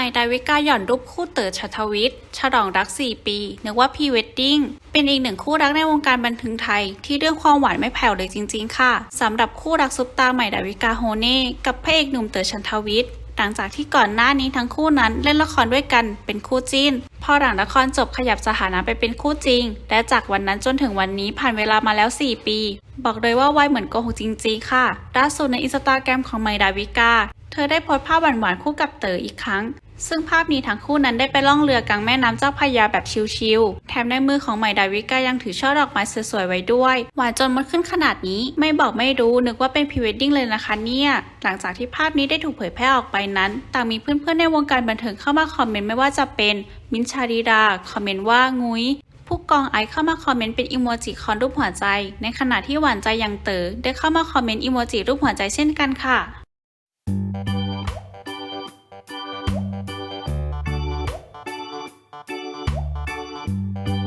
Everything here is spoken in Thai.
ม่ดาวิกาหย่อนรูปคู่เต๋อชัทวิทย์ฉลองรัก 4 ปี นึกว่าพีเวดดิ้ง เป็นอีกหนึ่งคู่รักในวงการบันเทิงไทย ที่เรื่องความหวานไม่แผ่วเลยจริง ๆ ค่ะสำหรับคู่รักซุปตาใหม่ดาวิกาโฮเน่กับพระเอกหนุ่มเต๋อชันทวิทย์หลังจากที่ก่อนหน้านี้ทั้งคู่นั้นเล่นละครด้วยกันเป็นคู่จิ้น พอหลังละครจบขยับสถานะไปเป็นคู่จริง และจากวันนั้นจนถึงวันนี้ผ่านเวลามาแล้ว 4 ปี บอกเลยว่าไวเหมือนโกหกจริงๆค่ะล่าสุดในอินสตาแกรมของใหม่ดาวิกา เธอได้โพสต์ภาพหวานๆคู่กับเต๋ออีกครั้ง ซึ่งภาพนี้ทั้งคู่นั้นได้ไปล่องเรือกลางแม่น้ำเจ้าพระยาแบบชิลๆ แถมในมือของใหม่ดาวิกายังถือช่อดอกไม้สวยๆไว้ด้วย หวานจนมดขึ้นขนาดนี้ ไม่บอกไม่รู้นึกว่าเป็นพรีเวดดิ้งเลยนะคะเนี่ย หลังจากที่ภาพนี้ได้ถูกเผยแพร่ออกไปนั้น ต่างมีเพื่อนๆในวงการบันเทิงเข้ามาคอมเมนต์ไม่ว่าจะเป็น มินชาริดา คอมเมนต์ว่างุ้ยผู้กองไอเข้ามาคอมเมนต์เป็นอีโมจิคอนรูปหัวใจ ในขณะที่หวานใจย่างเต๋อได้เข้ามาคอมเมนต์อีโมจิรูปหัวใจเช่นกันค่ะ Música